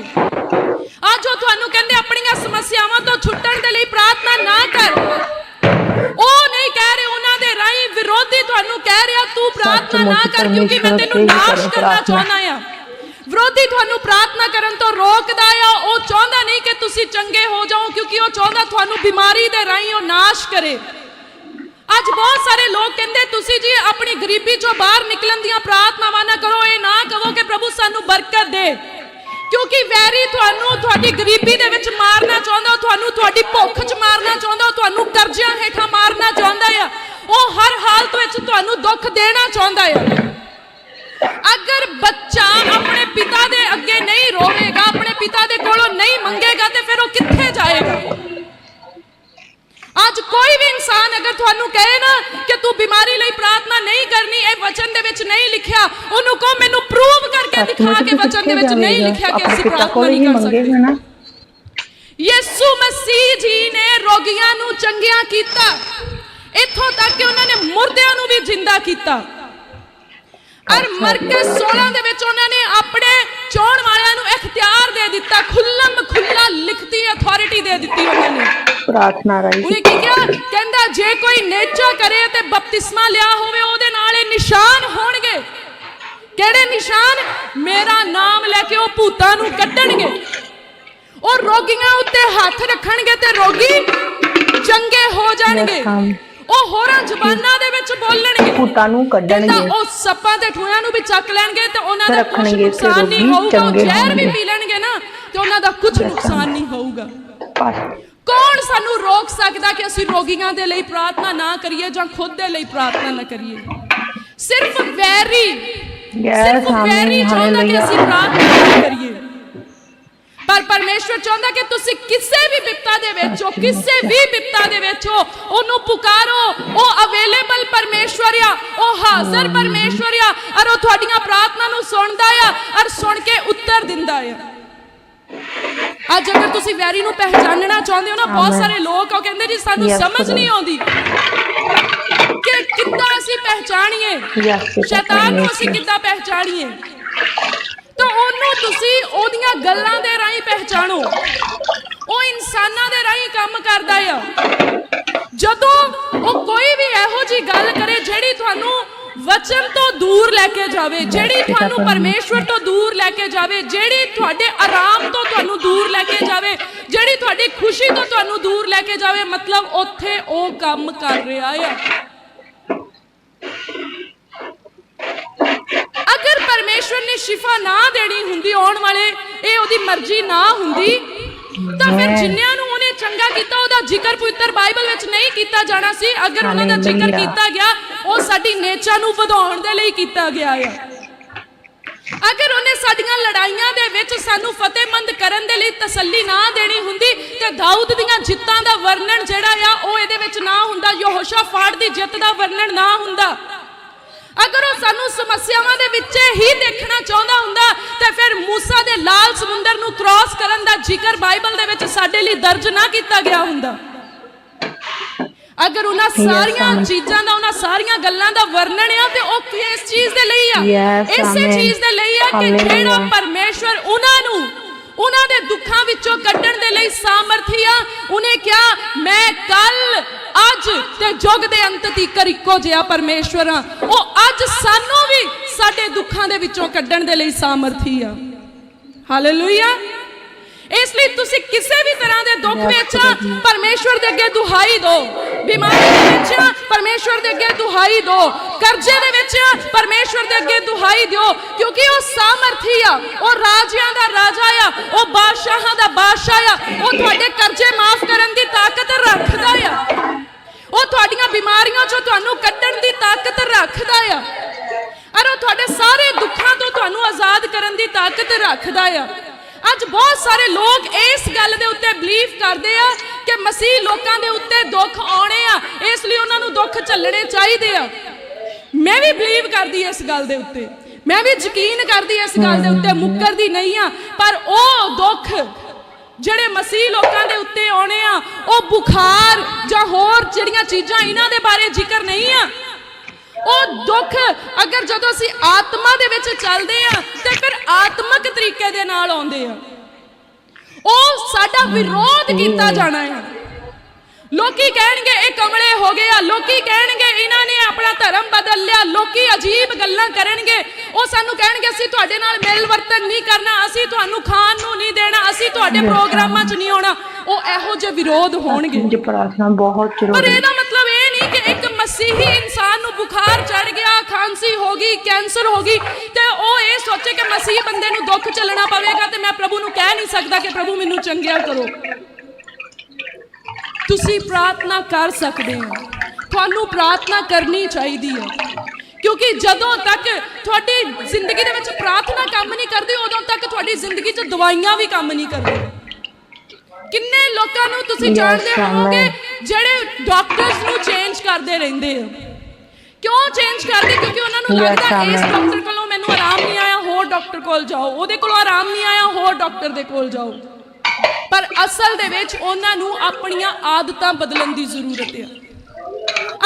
ਅੱਜ ਉਹ ਤੁਹਾਨੂੰ ਕਹਿੰਦੇ ਆਪਣੀਆਂ ਸਮੱਸਿਆਵਾਂ ਤੋਂ ਛੁੱਟਣ ਦੇ ਲਈ ਪ੍ਰਾਰਥਨਾ ਨਾ ਕਰ। ਉਹ ਨਹੀਂ ਕਹਿ ਰਹੇ ਉਹਨਾਂ ਦੇ ਰਾਹੀਂ ਵਿਰੋਧੀ ਤੁਹਾਨੂੰ ਕਹਿ ਰਿਹਾ ਤੂੰ ਪ੍ਰਾਰਥਨਾ ਨਾ ਕਰ ਕਿਉਂਕਿ ਮੈਂ ਤੈਨੂੰ ਨਾਸ਼ ਕਰਨਾ ਚਾਹੁੰਦਾ ਆ। ਵਿਰੋਧੀ ਤੁਹਾਨੂੰ ਪ੍ਰਾਰਥਨਾ ਕਰਨ ਤੋਂ ਰੋਕਦਾ ਆ ਉਹ ਚਾਹੁੰਦਾ ਨਹੀਂ ਕਿ ਤੁਸੀਂ ਚੰਗੇ ਹੋ ਚਾਹੁੰਦਾ ਤੁਹਾਨੂੰ ਬਿਮਾਰੀ ਦੇ ਰਾਹੀਂ ਉਹ ਨਾਸ਼ ਕਰੇ। ਅੱਜ ਬਹੁਤ ਸਾਰੇ ਲੋਕ ਕਹਿੰਦੇ, ਤੁਸੀਂ ਜੀ ਆਪਣੀ ਗਰੀਬੀ ਚੋਂ ਬਾਹਰ ਨਿਕਲਣ ਦੀਆਂ ਪ੍ਰਾਰਥਨਾਵਾਂ ਨਾ ਕਰੋ, ਇਹ ਨਾ ਕਹੋ ਕਿ ਪ੍ਰਭੂ ਸਾਨੂੰ ਬਰਕਤ ਦੇ। ਕਿਉਂਕਿ ਵੈਰੀ ਤੁਹਾਨੂੰ ਤੁਹਾਡੀ ਗਰੀਬੀ ਦੇ ਵਿੱਚ ਮਾਰਨਾ ਚਾਹੁੰਦਾ, ਤੁਹਾਨੂੰ ਤੁਹਾਡੀ ਭੁੱਖ 'ਚ ਮਾਰਨਾ ਚਾਹੁੰਦਾ ਤੁਹਾਨੂੰ ਕਰਜ਼ਿਆਂ ਹੇਠਾਂ ਮਾਰਨਾ ਚਾਹੁੰਦਾ ਆ। ਉਹ ਹਰ ਹਾਲਤ ਵਿੱਚ ਤੁਹਾਨੂੰ ਦੁੱਖ ਦੇਣਾ ਚਾਹੁੰਦਾ ਆ। ਅਗਰ ਬੱਚਾ ਆਪਣੇ ਪਿਤਾ ਦੇ ਅੱਗੇ ਨਹੀਂ ਰੋਵੇਗਾ ਆਪਣੇ ਪਿਤਾ ਦੇ ਕੋਲੋਂ ਨਹੀਂ ਮੰਗੇਗਾ ਤੇ ਫਿਰ ਉਹ ਕਿੱਥੇ ਜਾਏਗਾ? ਅੱਜ ਕੋਈ ਵੀ ਇਨਸਾਨ ਅਗਰ ਤੁਹਾਨੂੰ ਕਹੇ ਨਾ ਕਿ ਤੂੰ ਬਿਮਾਰੀ ਲਈ ਪ੍ਰਾਰਥਨਾ ਨਹੀਂ ਕਰਨੀ ਇਹ ਵਚਨ ਦੇ ਵਿੱਚ ਨਹੀਂ ਲਿਖਿਆ ਉਹਨੂੰ ਕਹੋ ਮੈਨੂੰ ਪ੍ਰੂਵ ਕਰਕੇ ਦਿਖਾ ਕੇ ਵਚਨ ਦੇ ਵਿੱਚ ਨਹੀਂ ਲਿਖਿਆ ਕਿ ਅਸੀਂ ਪ੍ਰਾਰਥਨਾ ਨਹੀਂ ਕਰ ਸਕਦੇ। ਯਿਸੂ ਮਸੀਹ ਜੀ ਨੇ ਰੋਗੀਆਂ ਨੂੰ ਚੰਗਿਆ ਕੀਤਾ। ਇੱਥੋਂ ਤੱਕ ਕਿ ਉਹਨਾਂ ਨੇ ਮੁਰਦਿਆਂ ਨੂੰ ਵੀ ਜਿੰਦਾ ਕੀਤਾ। ਔਰ ਮਰਕਸ 16 ਦੇ ਵਿੱਚ ਉਹਨਾਂ ਨੇ ਆਪਣੇ ਚਾਹਣ ਵਾਲਿਆਂ ਨੂੰ ਇਖਤਿਆਰ ਦੇ ਦਿੱਤਾ ਖੁੱਲਮ ਖੁੱਲਾ ਲਿਖਤੀ ਅਥਾਰਟੀ ਦੇ ਦਿੱਤੀ ਉਹਨਾਂ ਨੇ। ਪ੍ਰਾਰਥਨਾ ਰਾਈ ਉਹਨੇ ਕੀ ਕਿਹਾ? ਕਹਿੰਦਾ ਜੇ ਕੋਈ ਨੇਚਾ ਕਰੇ ਤੇ ਬਪਤਿਸਮਾ ਲਿਆ ਹੋਵੇ ਉਹਦੇ ਨਾਲ ਇਹ ਨਿਸ਼ਾਨ ਹੋਣਗੇ। ਕਿਹੜੇ ਨਿਸ਼ਾਨ? ਮੇਰਾ ਨਾਮ ਲੈ ਕੇ ਉਹ ਭੂਤਾਂ ਨੂੰ ਕੱਢਣਗੇ। ਉਹ ਰੋਗੀਆਂ ਉੱਤੇ ਹੱਥ ਰੱਖਣਗੇ ਤੇ ਰੋਗੀ ਚੰਗੇ ਹੋ ਜਾਣਗੇ. ਉਹ ਹੋਰਾਂ ਜ਼ੁਬਾਨਾਂ ਦੇ ਵਿੱਚ ਬੋਲਣਗੇ। ਭੂਤਾਂ ਨੂੰ ਕੱਢਣਗੇ। ਉਹ ਸੱਪਾਂ ਤੇ ਠੂਆਂ ਨੂੰ ਵੀ ਚੱਕ ਲੈਣਗੇ ਤੇ ਉਹਨਾਂ ਦਾ ਕੁਝ ਨੁਕਸਾਨ ਨਹੀਂ ਹੋਊਗਾ। ਜ਼ਹਿਰ ਵੀ। ਪੀ ਲੈਣਗੇ ਨਾ ਤੇ ਉਹਨਾਂ ਦਾ ਕੁਝ ਨੁਕਸਾਨ ਨਹੀਂ ਹੋਊਗਾ। ਕੌਣ ਸਾਨੂੰ ਰੋਕ ਸਕਦਾ ਕਿ ਅਸੀਂ ਰੋਗੀਆਂ ਦੇ ਲਈ ਪ੍ਰਾਰਥਨਾ ਨਾ ਕਰੀਏ ਜਾਂ ਖੁਦ ਦੇ ਲਈ ਪ੍ਰਾਰਥਨਾ ਨਾ ਕਰੀਏ? ਸਿਰਫ ਵੈਰੀ ਸਿਰਫ ਵੈਰੀ ਚਾਹੁੰਦਾ ਕਿ। ਅਸੀਂ ਪ੍ਰਾਰਥਨਾ ਕਰੀਏ। ਪਰ ਪਰਮੇਸ਼ਵਰ ਚਾਹੁੰਦਾ ਕਿ ਤੁਸੀਂ ਕਿਸੇ ਵੀ ਬਿਪਤਾ ਦੇ ਵਿੱਚ ਹੋ ਕਿਸੇ ਵੀ ਬਿਪਤਾ ਦੇ ਵਿੱਚ ਹੋ ਉਹਨੂੰ ਪੁਕਾਰੋ ਉਹ ਅਵੇਲੇਬਲ ਪਰਮੇਸ਼ਵਰ ਆ ਉਹ ਹਾਜ਼ਰ ਪਰਮੇਸ਼ਵਰ ਆ ਔਰ ਉਹ ਤੁਹਾਡੀਆਂ ਪ੍ਰਾਰਥਨਾ ਨੂੰ ਸੁਣਦਾ ਆ ਔਰ ਸੁਣ ਕੇ ਉੱਤਰ ਦਿੰਦਾ ਆ ਅੱਜ ਅਗਰ ਤੁਸੀਂ ਵੈਰੀ ਨੂੰ ਪਹਿਚਾਨਣਾ ਚਾਹੁੰਦੇ ਹੋ ਨਾ ਬਹੁਤ। ਸਾਰੇ ਲੋਕ ਉਹ ਕਹਿੰਦੇ ਜੀ ਸਾਨੂੰ ਸਮਝ। ਨਹੀਂ ਆਉਂਦੀ ਕਿ ਕਿੱਦਾਂ ਅਸੀਂ ਪਹਿਚਾਣੀਏ ਸ਼ੈਤਾਨ ਨੂੰ ਅਸੀਂ। ਕਿੱਦਾਂ ਪਹਿਚਾਣੀਏ ਉਹਨੂੰ ਤੁਸੀਂ ਉਹਦੀਆਂ ਗੱਲਾਂ ਦੇ ਰਾਹੀਂ ਪਹਿਚਾਣੋ। ਉਹ ਇਨਸਾਨਾਂ ਦੇ ਰਾਹੀਂ ਕੰਮ ਕਰਦਾ ਆ। ਜਦੋਂ ਉਹ ਕੋਈ ਵੀ ਇਹੋ ਜੀ ਗੱਲ ਕਰੇ ਜਿਹੜੀ ਤੁਹਾਨੂੰ ਵਚਨ ਤੋਂ ਦੂਰ ਲੈ ਕੇ ਜਾਵੇ ਜਿਹੜੀ ਤੁਹਾਨੂੰ। ਪਰਮੇਸ਼ਵਰ ਤੋਂ ਦੂਰ ਲੈ ਕੇ ਜਾਵੇ ਜਿਹੜੀ ਤੁਹਾਡੇ ਆਰਾਮ ਤੋਂ ਤੁਹਾਨੂੰ ਦੂਰ ਲੈ ਕੇ ਜਾਵੇ ਜਿਹੜੀ ਤੁਹਾਡੀ ਖੁਸ਼ੀ ਤੋਂ ਤੁਹਾਨੂੰ ਦੂਰ ਲੈ ਕੇ ਜਾਵੇ ਮਤਲਬ ਉੱਥੇ ਉਹ ਕੰਮ ਕਰ ਰਿਹਾ ਆ ਅਗਰ ਪਰਮੇਸ਼ਵਰ ਨੇ ਸ਼ਿਫਾ ਨਾ ਦੇਣੀ ਹੁੰਦੀ ਆਉਣ ਵਾਲੇ ਇਹ ਉਹਦੀ ਮਰਜ਼ੀ ਨਾ ਹੁੰਦੀ ਤਾਂ ਫਿਰ. ਜਿੰਨਿਆਂ ਨੂੰ ਉਹਨੇ ਚੰਗਾ ਕੀਤਾ ਉਹਦਾ ਜ਼ਿਕਰ ਪਵਿੱਤਰ ਬਾਈਬਲ ਵਿੱਚ ਨਹੀਂ ਕੀਤਾ ਜਾਣਾ ਸੀ ਅਗਰ ਉਹਨਾਂ ਦਾ ਜ਼ਿਕਰ. ਕੀਤਾ ਗਿਆ ਉਹ ਸਾਡੀ ਨੇਚਾ ਨੂੰ ਵਧਾਉਣ ਦੇ ਲਈ ਕੀਤਾ ਗਿਆ ਆ ਅਗਰ ਉਹਨੇ ਸਾਡੀਆਂ ਲੜਾਈਆਂ ਦੇ ਵਿੱਚ ਸਾਨੂੰ ਫਤਿਹਮੰਦ ਕਰਨ ਦੇ ਲਈ ਤਸੱਲੀ ਨਾ ਦੇਣੀ ਹੁੰਦੀ ਤੇ ਦਾਊਦ ਦੀਆਂ ਜਿੱਤਾਂ ਦਾ ਵਰਣਨ ਜਿਹੜਾ ਆ ਉਹ ਇਹਦੇ ਵਿੱਚ ਨਾ ਹੁੰਦਾ ਯਹੋਸ਼ਾਫਾਟ ਦੀ ਜਿੱਤ ਦਾ ਵਰਣਨ ਨਾ ਹੁੰਦਾ ਅਗਰ ਉਹ ਸਾਨੂੰ ਸਮੱਸਿਆਵਾਂ ਦੇ ਵਿੱਚ ਹੀ ਦੇਖਣਾ ਚਾਹੁੰਦਾ ਹੁੰਦਾ ਤੇ ਫਿਰ ਮੂਸਾ ਦੇ ਲਾਲ ਸਮੁੰਦਰ ਨੂੰ ਕ੍ਰਾਸ ਕਰਨ ਦਾ ਜ਼ਿਕਰ ਬਾਈਬਲ ਦੇ ਵਿੱਚ ਸਾਡੇ ਲਈ ਦਰਜ ਨਾ ਕੀਤਾ ਗਿਆ ਹੁੰਦਾ ਅਗਰ ਉਹਨਾਂ ਸਾਰੀਆਂ. ਚੀਜ਼ਾਂ ਦਾ ਉਹਨਾਂ ਸਾਰੀਆਂ ਗੱਲਾਂ ਦਾ ਵਰਣਨ ਆ ਤੇ ਉਹ ਕਿਸ ਚੀਜ਼ ਦੇ ਲਈ ਆ ਇਸੇ. ਚੀਜ਼ ਦੇ ਲਈ ਆ ਕਿ. ਜਿਹੜਾ ਪਰਮੇਸ਼ਵਰ ਉਹਨਾਂ ਨੂੰ ਉਹਨਾਂ ਦੇ ਦੁੱਖਾਂ ਵਿੱਚੋਂ ਕੱਢਣ ਦੇ ਲਈ ਸਾਮਰਥੀ ਆ ਉਹਨੇ ਕਿਹਾ ਮੈਂ ਕੱਲ ਅੱਜ ਤੇ ਜੁਗ ਦੇ ਅੰਤ ਤੀਕਰ ਇੱਕੋ ਜਿਹਾ ਪਰਮੇਸ਼ਵਰ ਆ ਉਹ ਅੱਜ ਸਾਨੂੰ ਵੀ ਸਾਡੇ ਦੁੱਖਾਂ ਦੇ ਵਿੱਚੋਂ ਕੱਢਣ ਦੇ ਲਈ ਸਾਮਰਥੀ ਆ। ਹਾਲੇਲੂਇਆ ਇਸ ਲਈ ਤੁਸੀਂ ਕਿਸੇ ਵੀ ਤਰ੍ਹਾਂ ਦੇ ਦੁੱਖ ਵਿੱਚ ਪਰਮੇਸ਼ਵਰ ਦੇ ਅੱਗੇ ਦੁਹਾਈ ਦਿਓ। ਬਿਮਾਰੀ ਦੇ ਵਿੱਚ ਪਰਮੇਸ਼ਵਰ ਦੇ ਅੱਗੇ ਦੁਹਾਈ ਦਿਓ। ਕਰਜ਼ੇ ਦੇ ਵਿੱਚ ਪਰਮੇਸ਼ਵਰ ਦੇ ਅੱਗੇ ਦੁਹਾਈ ਦਿਓ। ਕਿਉਂਕਿ ਉਹ ਸਾਮਰਥੀ ਆ ਉਹ ਰਾਜਿਆਂ ਦਾ ਰਾਜਾ ਆ ਉਹ ਬਾਦਸ਼ਾਹਾਂ ਦਾ ਬਾਦਸ਼ਾਹ ਆ ਉਹ ਤੁਹਾਡੇ ਕਰਜ਼ੇ ਮਾਫ ਕਰਨ ਦੀ ਤਾਕਤ ਰੱਖਦਾ ਆ। ਉਹ ਤੁਹਾਡੀਆਂ ਬਿਮਾਰੀਆਂ ਚੋਂ ਤੁਹਾਨੂੰ ਕੱਢਣ ਦੀ ਤਾਕਤ ਰੱਖਦਾ ਆ। ਅਰ ਉਹ ਤੁਹਾਡੇ ਸਾਰੇ ਦੁੱਖਾਂ ਤੋਂ ਤੁਹਾਨੂੰ ਆਜ਼ਾਦ ਕਰਨ ਦੀ ਤਾਕਤ ਰੱਖਦਾ ਆ। ਅੱਜ ਬਹੁਤ ਸਾਰੇ ਲੋਕ ਇਸ ਗੱਲ ਦੇ ਉੱਤੇ ਬਲੀਵ ਕਰਦੇ ਆ ਕਿ ਮਸੀਹ ਲੋਕਾਂ ਦੇ ਉੱਤੇ ਦੁੱਖ ਆਉਣੇ ਆ ਇਸ ਲਈ ਉਹਨਾਂ ਨੂੰ ਦੁੱਖ ਝੱਲਣੇ ਚਾਹੀਦੇ ਆ। ਮੈਂ ਵੀ ਬਲੀਵ ਕਰਦੀ ਇਸ ਗੱਲ ਦੇ ਉੱਤੇ। ਮੈਂ ਵੀ ਯਕੀਨ ਕਰਦੀ ਇਸ ਗੱਲ ਦੇ ਉੱਤੇ ਮੁੱਕਰਦੀ ਨਹੀਂ ਆ ਪਰ ਉਹ ਦੁੱਖ ਜਿਹੜੇ ਮਸੀਹ ਲੋਕਾਂ ਦੇ ਉੱਤੇ ਆਉਣੇ ਆ, ਉਹ ਬੁਖਾਰ ਜਾਂ ਹੋਰ ਜਿਹੜੀਆਂ ਚੀਜ਼ਾਂ ਇਹਨਾਂ ਦੇ ਬਾਰੇ ਜ਼ਿਕਰ ਨਹੀਂ ਆ। ਉਹ ਦੁੱਖ ਅਗਰ ਜਦੋਂ ਅਸੀਂ ਆਤਮਾ ਦੇ ਵਿੱਚ ਚੱਲਦੇ ਆ, ਤੇ ਫਿਰ ਆਤਮਿਕ ਤਰੀਕੇ ਦੇ ਨਾਲ ਆਉਂਦੇ ਆ। ਉਹ ਸਾਡਾ ਵਿਰੋਧ ਕੀਤਾ ਜਾਣਾ ਹੈ ਲੋਕੀ ਕਹਿਣਗੇ ਇਹ ਕਮਲੇ ਹੋ ਗਏ ਆ ਲੋਕੀ ਕਹਿਣਗੇ ਇਹਨਾਂ ਨੇ ਆਪਣਾ ਧਰਮ ਬਦਲ ਲਿਆ ਲੋਕੀ ਅਜੀਬ ਗੱਲਾਂ ਕਰਨਗੇ। ਉਹ ਸਾਨੂੰ ਕਹਿਣਗੇ ਅਸੀਂ ਤੁਹਾਡੇ ਨਾਲ ਮਿਲ ਵਰਤਨ ਨਹੀਂ ਕਰਨਾ ਅਸੀਂ ਤੁਹਾਨੂੰ ਖਾਣ ਨੂੰ ਨਹੀਂ ਦੇਣਾ ਅਸੀਂ ਤੁਹਾਡੇ ਪ੍ਰੋਗਰਾਮਾਂ 'ਚ ਨਹੀਂ ਆਉਣਾ। ਉਹ ਇਹੋ ਜਿਹੇ ਵਿਰੋਧ ਹੋਣਗੇ। ਜੀ ਪ੍ਰਾਰਥਨਾ ਬਹੁਤ ਪਰ ਜ਼ਰੂਰੀ ਇਹਦਾ ਮਤਲਬ ਇਹ ਨਹੀਂ ਕਿ ਇੱਕ ਮਸੀਹੀ ਇਨਸਾਨ ਨੂੰ ਬੁਖਾਰ ਚੜ ਗਿਆ ਖਾਂਸੀ ਹੋ ਗਈ ਕੈਂਸਰ ਹੋ ਗਈ ਤੇ ਉਹ ਇਹ ਸੋਚੇ ਕਿ ਮਸੀਹ ਬੰਦੇ ਨੂੰ ਦੁੱਖ ਚੱਲਣਾ ਪਵੇਗਾ ਤੇ ਮੈਂ ਪ੍ਰਭੂ ਨੂੰ ਕਹਿ ਨਹੀਂ ਸਕਦਾ ਕਿ ਪ੍ਰਭੂ ਮੈਨੂੰ ਚੰਗਿਆ ਕਰੋ। ਤੁਸੀਂ ਪ੍ਰਾਰਥਨਾ ਕਰ ਸਕਦੇ ਹੋ। ਤੁਹਾਨੂੰ ਪ੍ਰਾਰਥਨਾ ਕਰਨੀ ਚਾਹੀਦੀ ਹੈ। ਕਿਉਂਕਿ ਜਦੋਂ ਤੱਕ ਤੁਹਾਡੀ ਜ਼ਿੰਦਗੀ ਦੇ ਵਿੱਚ ਪ੍ਰਾਰਥਨਾ ਕੰਮ ਨਹੀਂ ਕਰਦੀ ਉਦੋਂ ਤੱਕ ਤੁਹਾਡੀ ਜ਼ਿੰਦਗੀ 'ਚ ਦਵਾਈਆਂ ਵੀ ਕੰਮ ਨਹੀਂ ਕਰਦੀਆਂ ਕਿੰਨੇ ਲੋਕਾਂ ਨੂੰ ਤੁਸੀਂ ਜਾਣਦੇ. ਹੋਵੋਗੇ ਜਿਹੜੇ ਡਾਕਟਰਸ ਨੂੰ ਚੇਂਜ ਕਰਦੇ ਰਹਿੰਦੇ ਆ। ਕਿਉਂ ਚੇਂਜ ਕਰਦੇ? ਕਿਉਂਕਿ ਉਹਨਾਂ ਨੂੰ ਲੱਗਦਾ ਇਸ. ਡਾਕਟਰ ਕੋਲੋਂ ਮੈਨੂੰ ਆਰਾਮ ਨਹੀਂ ਆਇਆ ਹੋਰ ਡਾਕਟਰ ਕੋਲ ਜਾਓ। ਉਹਦੇ ਕੋਲੋਂ ਆਰਾਮ ਨਹੀਂ ਆਇਆ ਹੋਰ ਡਾਕਟਰ ਦੇ ਕੋਲ ਜਾਓ। ਪਰ ਅਸਲ ਦੇ ਵਿੱਚ ਉਹਨਾਂ ਨੂੰ ਆਪਣੀਆਂ ਆਦਤਾਂ ਬਦਲਣ ਦੀ ਜ਼ਰੂਰਤ ਹੈ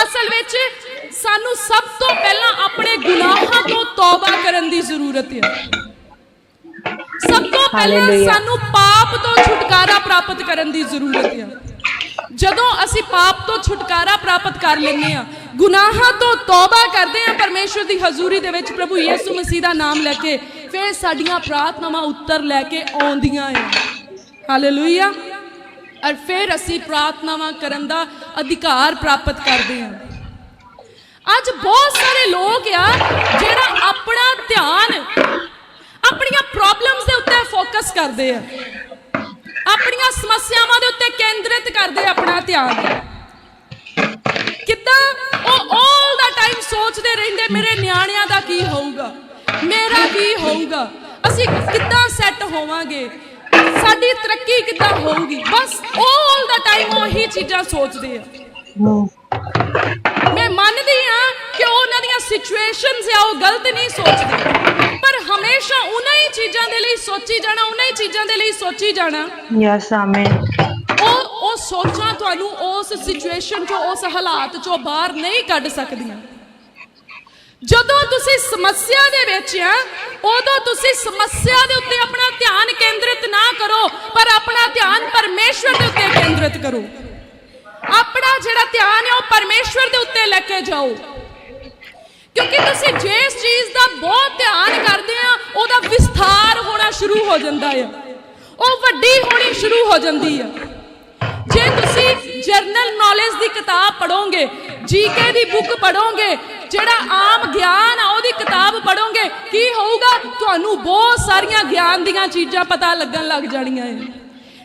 ਅਸਲ ਵਿੱਚ ਸਾਨੂੰ ਸਭ ਤੋਂ ਪਹਿਲਾਂ ਆਪਣੇ ਗੁਨਾਹਾਂ ਤੋਂ ਤੌਬਾ ਕਰਨ ਦੀ ਜ਼ਰੂਰਤ ਹੈ ਸਭ ਤੋਂ ਪਹਿਲਾਂ. ਸਾਨੂੰ ਪਾਪ ਤੋਂ ਛੁਟਕਾਰਾ ਪ੍ਰਾਪਤ ਕਰਨ ਦੀ ਜ਼ਰੂਰਤ ਹੈ ਜਦੋਂ ਅਸੀਂ ਪਾਪ ਤੋਂ ਛੁਟਕਾਰਾ ਪ੍ਰਾਪਤ ਕਰ ਲੈਂਦੇ ਆ ਗੁਨਾਹਾਂ ਤੋਂ ਤੌਬਾ ਕਰਦੇ ਆ ਪਰਮੇਸ਼ਵਰ ਦੀ ਹਜ਼ੂਰੀ ਦੇ ਵਿੱਚ ਪ੍ਰਭੂ ਯਿਸੂ ਮਸੀਹ ਦਾ ਨਾਮ ਲੈ ਕੇ ਫਿਰ ਸਾਡੀਆਂ ਪ੍ਰਾਰਥਨਾਵਾਂ ਉੱਤਰ ਲੈ ਕੇ ਆਉਂਦੀਆਂ ਆ। ਹਾਲੇਲੂਇਆ ਔਰ ਫਿਰ ਅਸੀਂ ਪ੍ਰਾਰਥਨਾਵਾਂ ਕਰਨ ਦਾ ਅਧਿਕਾਰ ਪ੍ਰਾਪਤ ਕਰਦੇ ਹਾਂ। ਅੱਜ ਬਹੁਤ ਸਾਰੇ ਲੋਕ ਆ ਜਿਹੜਾ ਆਪਣਾ ਧਿਆਨ ਆਪਣੀਆਂ ਪ੍ਰੋਬਲਮਸ ਦੇ ਉੱਤੇ ਫੋਕਸ ਕਰਦੇ ਆ। ਆਪਣੀਆਂ ਸਮੱਸਿਆਵਾਂ ਦੇ ਉੱਤੇ ਕੇਂਦਰਿਤ ਕਰਦੇ ਆਪਣਾ ਧਿਆਨ। ਕਿੱਦਾਂ ਉਹ 올 ਦਾ ਟਾਈਮ ਸੋਚਦੇ ਰਹਿੰਦੇ, ਮੇਰੇ ਨਿਆਣਿਆਂ ਦਾ ਕੀ ਹੋਊਗਾ, ਮੇਰਾ ਕੀ ਹੋਊਗਾ, ਅਸੀਂ ਕਿੱਦਾਂ ਸੈੱਟ ਹੋਵਾਂਗੇ? ਸਾਡੀ ਤਰੱਕੀ ਕਿੱਦਾਂ ਹੋਊਗੀ? ਬਸ 올 ਦਾ ਟਾਈਮ ਉਹੀ ਚੀਜ਼ਾਂ ਸੋਚਦੇ ਆ। ਮੈਂ ਮੰਨਦੀ ਆ ਕਿ ਉਹ ਉਹਨਾਂ ਦੀਆਂ ਸਿਚੁਏਸ਼ਨਸ ਆ ਉਹ ਗਲਤ ਨਹੀਂ ਸੋਚਦੇ। ਪਰ ਹਮੇਸ਼ਾ ਉਹਨਾਂ ਹੀ ਚੀਜ਼ਾਂ ਦੇ ਲਈ ਸੋਚੀ ਜਾਣਾ ਉਹਨਾਂ ਹੀ ਚੀਜ਼ਾਂ ਦੇ ਲਈ ਸੋਚੀ ਜਾਣਾ। ਯੈਸ ਆਮੇਨ ਉਹ ਉਹ ਸੋਚਾਂ ਤੁਹਾਨੂੰ ਉਸ ਸਿਚੁਏਸ਼ਨ ਚੋਂ ਉਸ ਹਾਲਾਤ ਚੋਂ ਬਾਹਰ ਨਹੀਂ ਕੱਢ ਸਕਦੀਆਂ। ਜਦੋਂ ਤੁਸੀਂ ਸਮੱਸਿਆ ਦੇ ਵਿੱਚ ਆ, ਉਦੋਂ ਤੁਸੀਂ ਸਮੱਸਿਆ ਦੇ ਉੱਤੇ ਆਪਣਾ ਧਿਆਨ ਕੇਂਦਰਿਤ ਨਾ ਕਰੋ, ਪਰ ਆਪਣਾ ਧਿਆਨ ਪਰਮੇਸ਼ਵਰ ਦੇ ਉੱਤੇ ਕੇਂਦਰਿਤ ਕਰੋ। ਆਪਣਾ ਜਿਹੜਾ ਧਿਆਨ ਹੈ ਉਹ ਪਰਮੇਸ਼ਵਰ ਦੇ ਉੱਤੇ ਲੈ ਕੇ ਜਾਓ। ਕਿਉਂਕਿ ਤੁਸੀਂ ਜਿਸ ਚੀਜ਼ ਦਾ ਬਹੁਤ ਧਿਆਨ ਕਰਦੇ ਆ, ਉਹਦਾ ਵਿਸਥਾਰ ਹੋਣਾ ਸ਼ੁਰੂ ਹੋ ਜਾਂਦਾ ਹੈ ਉਹ ਵੱਡੀ ਹੋਣੀ ਸ਼ੁਰੂ ਹੋ ਜਾਂਦੀ ਹੈ ਜੇ ਤੁਸੀਂ ਜਰਨਲ ਨੌਲੇਜ ਦੀ ਕਿਤਾਬ ਪੜੋਗੇ ਜੀਕੇ ਦੀ ਬੁੱਕ ਪੜੋਗੇ ਜਿਹੜਾ ਆਮ ਗਿਆਨ ਆ, ਉਹਦੀ ਕਿਤਾਬ ਪੜੋਗੇ ਕੀ ਹੋਊਗਾ? ਤੁਹਾਨੂੰ ਬਹੁਤ ਸਾਰੀਆਂ ਗਿਆਨ ਦੀਆਂ ਚੀਜ਼ਾਂ ਪਤਾ ਲੱਗਣ ਲੱਗ ਜਾਣੀਆਂ ਹੈ